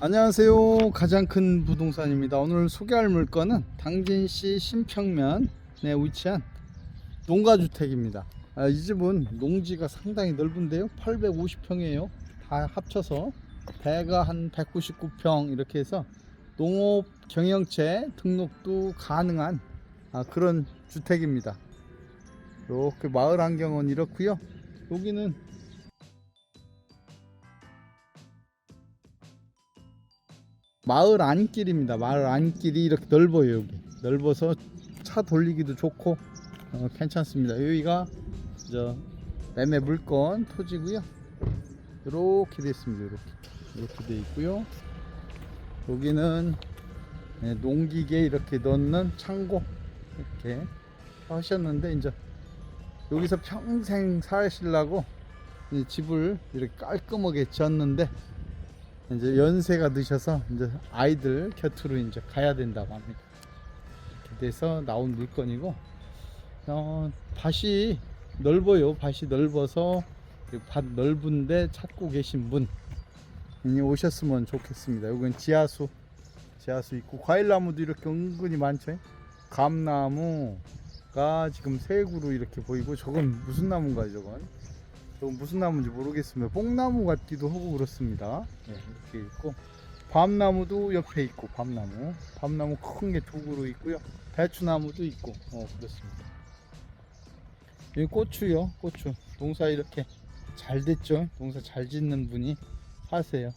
안녕하세요. 가장 큰 부동산입니다. 오늘 소개할 물건은 당진시 신평면에 위치한 농가주택입니다. 아, 이 집은 농지가 상당히 넓은데요. 850평이에요. 다 합쳐서 대가 한 199평 이렇게 해서 농업 경영체 등록도 가능한 아, 그런 주택입니다. 이렇게 마을 환경은 이렇고요. 여기는 마을 안길입니다. 마을 안길이 이렇게 넓어요. 여기 넓어서 차 돌리기도 좋고 어, 괜찮습니다. 여기가 저 매매 물건 토지고요. 이렇게 되어 있습니다. 이렇게 이렇게 되어 있고요. 여기는 네, 농기계 이렇게 넣는 창고 이렇게 하셨는데 이제 여기서 평생 사시려고 이 집을 이렇게 깔끔하게 지었는데 이제 연세가 드셔서 이제 아이들 곁으로 이제 가야 된다고 합니다. 이렇게 돼서 나온 물건이고 어, 밭이 넓어요. 밭이 넓어서 이밭 넓은데 찾고 계신 분이 오셨으면 좋겠습니다. 여기는 지하수, 지하수 있고 과일나무도 이렇게 은근히 많죠. 감나무가 지금 세 그루 이렇게 보이고 저건 무슨 나무인가요? 저건? 저건 무슨 나무인지 모르겠습니다. 뽕나무 같기도 하고 그렇습니다. 네, 이렇게 있고 밤나무도 옆에 있고 밤나무, 밤나무 큰 게 두 그루 있고요. 배추나무도 있고 어 그렇습니다. 여기 고추요, 고추. 농사 이렇게 잘 됐죠. 농사 잘 짓는 분이 사세요.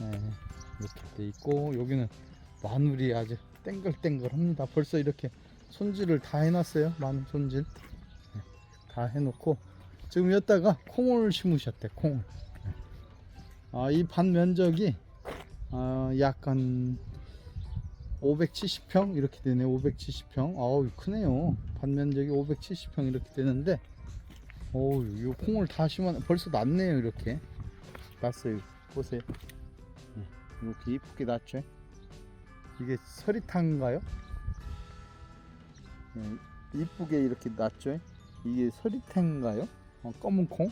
네, 이렇게 돼 있고 여기는 마늘이 아주 땡글땡글합니다. 벌써 이렇게 손질을 다 해놨어요. 마늘 손질 네, 다 해놓고 지금 여기다가 콩을 심으셨대. 콩을. 네. 아, 이밭 면적이 아, 약간 570평 이렇게 되네. 570평. 아우 크네요. 밭 면적이 570평 이렇게 되는데, 어우 이 콩을 다 심어 벌써 났네요. 이렇게 났어요. 보세요. 네, 이렇게 이쁘게 났죠. 이게 서리탄가요? 네, 이쁘게 이렇게 났죠. 이게 서리탄가요? 어, 검은 콩?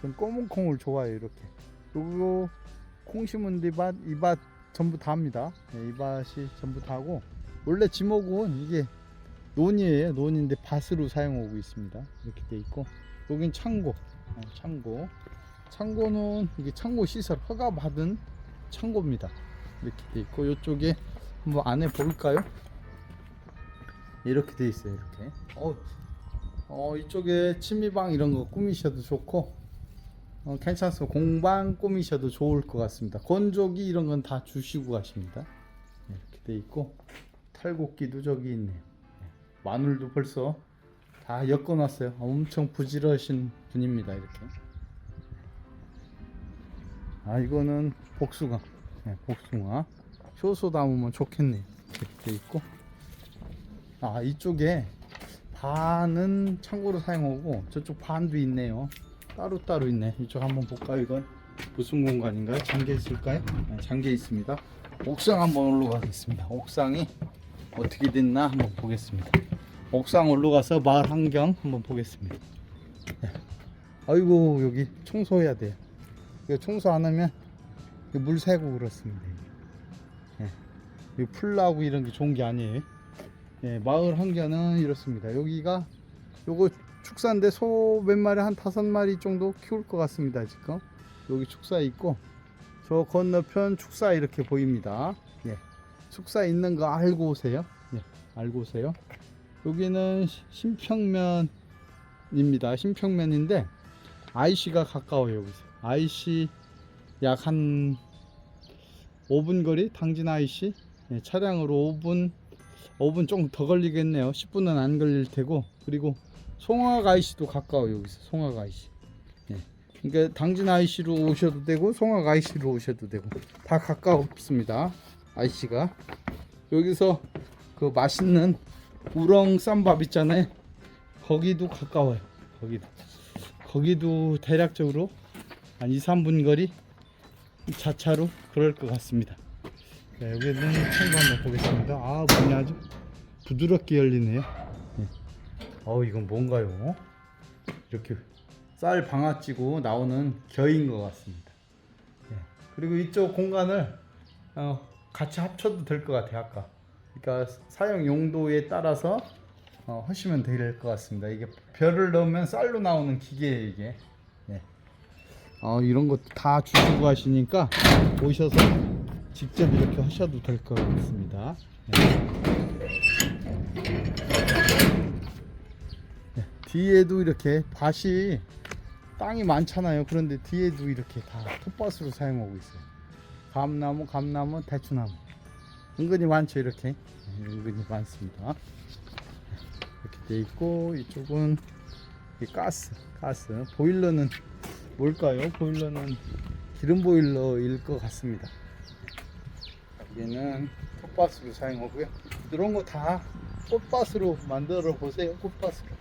전 검은 콩을 좋아해요. 이렇게. 요거 콩 심은 데밭 이밭 전부 다입니다. 네, 이 밭이 전부 다고 원래 지목은 이게 논이에요. 논인데 밭으로 사용하고 있습니다. 이렇게 돼 있고 여긴 창고, 어, 창고. 창고는 이게 창고 시설 허가 받은 창고입니다. 이렇게 돼 있고 이쪽에 한번 안에 볼까요? 이렇게 돼 있어요. 이렇게. 어, 어 이쪽에 취미방 이런 거 꾸미셔도 좋고 어, 괜찮습니다. 공방 꾸미셔도 좋을 것 같습니다. 건조기 이런 건 다 주시고 가십니다. 네, 이렇게 돼 있고 탈곡기도 저기 있네요. 네, 마늘도 벌써 다 엮어놨어요. 엄청 부지러신 분입니다. 이렇게. 아 이거는 복숭아. 네, 복숭아. 효소 담으면 좋겠네요. 이렇게 돼 있고. 아 이쪽에 반은 창고로 사용하고 저쪽 반도 있네요. 따로 따로 있네. 이쪽 한번 볼까요? 이건 무슨 공간인가요? 잠겨 있을까요? 네, 잠겨 있습니다. 옥상 한번 올라가겠습니다. 옥상이 어떻게 됐나 한번 보겠습니다. 옥상 올라가서 마을 환경 한번 보겠습니다. 네. 아이고 여기 청소해야 돼요. 이거 청소 안 하면 물 새고 그렇습니다. 네. 이 풀 나고 이런 게 좋은 게 아니에요. 네, 마을 환경은 이렇습니다. 여기가 요거 축사인데 소 몇 마리 한 다섯 마리 정도 키울 것 같습니다. 지금 여기 축사 있고 저 건너편 축사 이렇게 보입니다. 예, 축사 있는 거 알고 오세요. 예, 알고 오세요. 여기는 시- 신평면입니다. 신평면인데 IC가 가까워요. 여기서 IC 약 한 5분 거리 당진 IC 예, 차량으로 5분 5분 좀더 걸리겠네요. 10분은 안 걸릴 테고 그리고 IC도 가까워요. 여기서 IC. 예. 그러니까 당진 IC로 오셔도 되고 송악 IC로 오셔도 되고 다 가까웠습니다. IC가 여기서 그 맛있는 우렁 쌈밥 있잖아요. 거기도 가까워요. 거기도 거기도 대략적으로 한 2, 3분 거리 자차로 그럴 것 같습니다. 네, 여기는 창고 한번 보겠습니다. 아, 문이 아주 부드럽게 열리네요. 네. 어, 이건 뭔가요? 이렇게 쌀 방아찌고 나오는 겨인 것 같습니다. 네. 그리고 이쪽 공간을 어, 같이 합쳐도 될 것 같아요 아까 그러니까 사용 용도에 따라서 어, 하시면 될 것 같습니다 이게 별을 넣으면 쌀로 나오는 기계예요 이게 네. 어, 이런 것도 다 주시고 하시니까 오셔서 직접 이렇게 하셔도 될 것 같습니다 네. 네, 뒤에도 이렇게 밭이 땅이 많잖아요. 그런데 뒤에도 이렇게 다 텃밭으로 사용하고 있어요. 감나무, 감나무, 대추나무. 은근히 많죠, 이렇게. 네, 은근히 많습니다. 이렇게 돼 있고, 이쪽은 이 가스, 가스. 보일러는 뭘까요? 보일러는 기름 보일러일 것 같습니다. 얘는 텃밭으로 사용하고요. 이런 거 다 꽃밭으로 만들어 보세요. 꽃밭으로.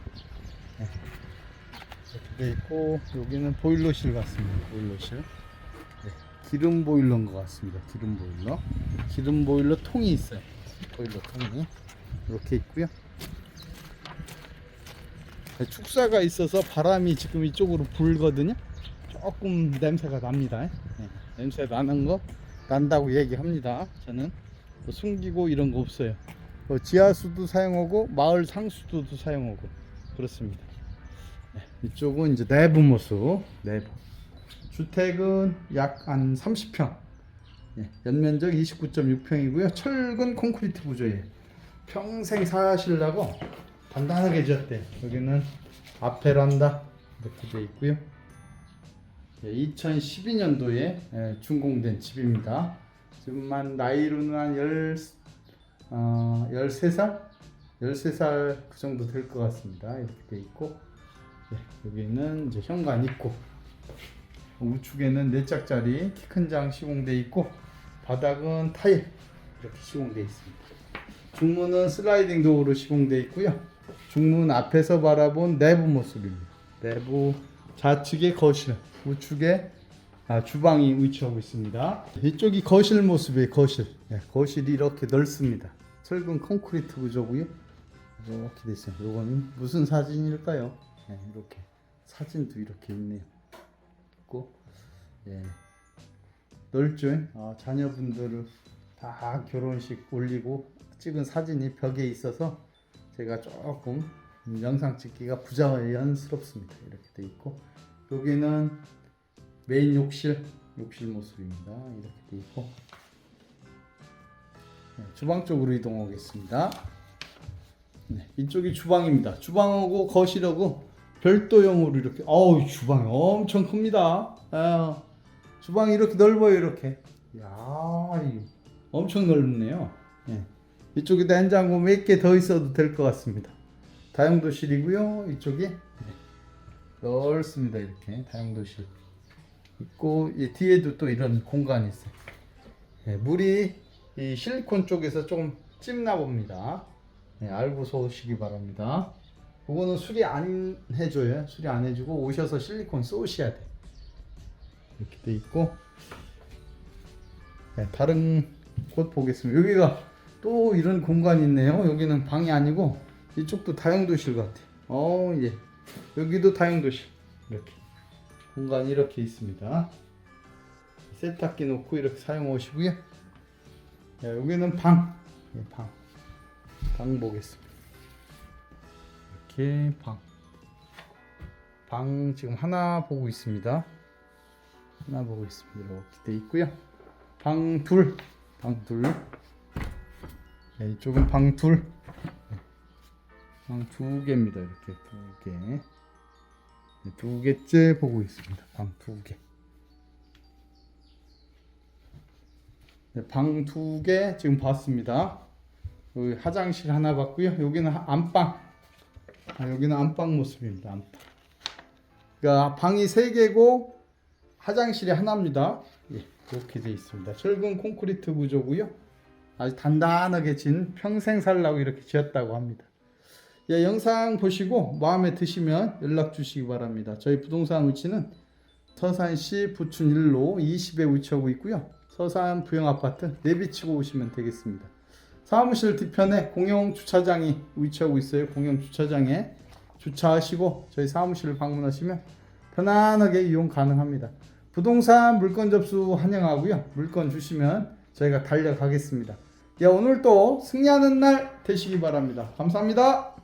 네. 이렇게 돼 있고 여기는 보일러실 같습니다. 보일러실. 네. 기름 보일러인 것 같습니다. 기름 보일러. 기름 보일러 통이 있어요. 보일러 통이 이렇게 있고요. 네, 축사가 있어서 바람이 지금 이쪽으로 불거든요. 조금 냄새가 납니다. 네. 냄새 나는 거 난다고 얘기합니다. 저는 뭐 숨기고 이런 거 없어요. 뭐 지하수도 사용하고 마을 상수도도 사용하고 그렇습니다. 네, 이쪽은 이제 내부 모습. 내부. 주택은 약 한 30평. 예, 연면적 29.6평이고요. 철근 콘크리트 구조예요. 평생 사시려고 단단하게 지었대. 여기는 아페란다 이렇게 돼 있고요. 2012년도에 준공된 집입니다. 지금만 나이로는 한 10, 어, 13살? 13살 그 정도 될 것 같습니다. 이렇게 돼 있고 예, 여기는 이제 현관 있고 우측에는 4짝짜리 키 큰 장 시공돼 있고 바닥은 타일 이렇게 시공돼 있습니다. 중문은 슬라이딩 도어로 시공돼 있고요. 중문 앞에서 바라본 내부 모습입니다. 내부 좌측에 거실, 우측에 아, 주방이 위치하고 있습니다. 이쪽이 거실 모습이에요. 거실. 네, 거실이 이렇게 넓습니다. 철근 콘크리트 구조고요. 이렇게 돼 있어요. 이거는 무슨 사진일까요? 네, 이렇게 사진도 이렇게 있네요. 있고, 예, 넓죠. 아, 자녀분들을 다 결혼식 올리고 찍은 사진이 벽에 있어서 제가 조금 영상 찍기가 부자연스럽습니다. 이렇게 돼 있고 여기는 메인 욕실 욕실 모습입니다. 이렇게 돼 있고 네, 주방 쪽으로 이동하겠습니다. 네, 이쪽이 주방입니다. 주방하고 거실하고 별도형으로 이렇게 어우 주방이 엄청 큽니다. 아, 주방이 이렇게 넓어요 이렇게. 야, 이 엄청 넓네요. 네. 이쪽에 냉장고 몇 개 더 있어도 될 것 같습니다. 다용도실이고요. 이쪽에 네. 넓습니다. 이렇게 다용도실 있고 이 뒤에도 또 이런 공간이 있어요. 네, 물이 이 실리콘 쪽에서 조금 찜나 봅니다. 네, 알고 쏘시기 바랍니다. 그거는 수리 안 해줘요. 수리 안 해주고 오셔서 실리콘 쏘셔야 돼. 이렇게 돼 있고 네, 다른 곳 보겠습니다. 여기가 또 이런 공간이 있네요. 여기는 방이 아니고 이쪽도 다용도실 같아. 어, 예. 여기도 다용도실. 이렇게. 공간이 이렇게 있습니다. 세탁기 놓고 이렇게 사용하시고요. 자, 여기는 방. 예, 방. 방 보겠습니다. 이렇게 방. 방 지금 하나 보고 있습니다. 하나 보고 있습니다. 이렇게 돼 있고요. 방 둘. 방 둘. 네, 이쪽은 방 둘. 방 두 개입니다. 이렇게 두 개. 네, 두 개째 보고 있습니다. 방 두 개. 네, 방두 개 지금 봤습니다. 여기 화장실 하나 봤고요. 여기는 하- 안방. 아, 여기는 안방 모습입니다. 안방. 그러니까 방이 세 개고 화장실이 하나입니다. 예, 이렇게 되어 있습니다. 철근 콘크리트 구조고요. 아주 단단하게 진 평생 살라고 이렇게 지었다고 합니다. 예, 영상 보시고 마음에 드시면 연락 주시기 바랍니다. 저희 부동산 위치는 서산시 부춘 1로 20에 위치하고 있고요. 서산 부영아파트 내비치고 오시면 되겠습니다. 사무실 뒤편에 공용 주차장이 위치하고 있어요. 공용 주차장에 주차하시고 저희 사무실을 방문하시면 편안하게 이용 가능합니다. 부동산 물건 접수 환영하고요. 물건 주시면 저희가 달려가겠습니다. 야 오늘 또 승리하는 날 되시기 바랍니다. 감사합니다.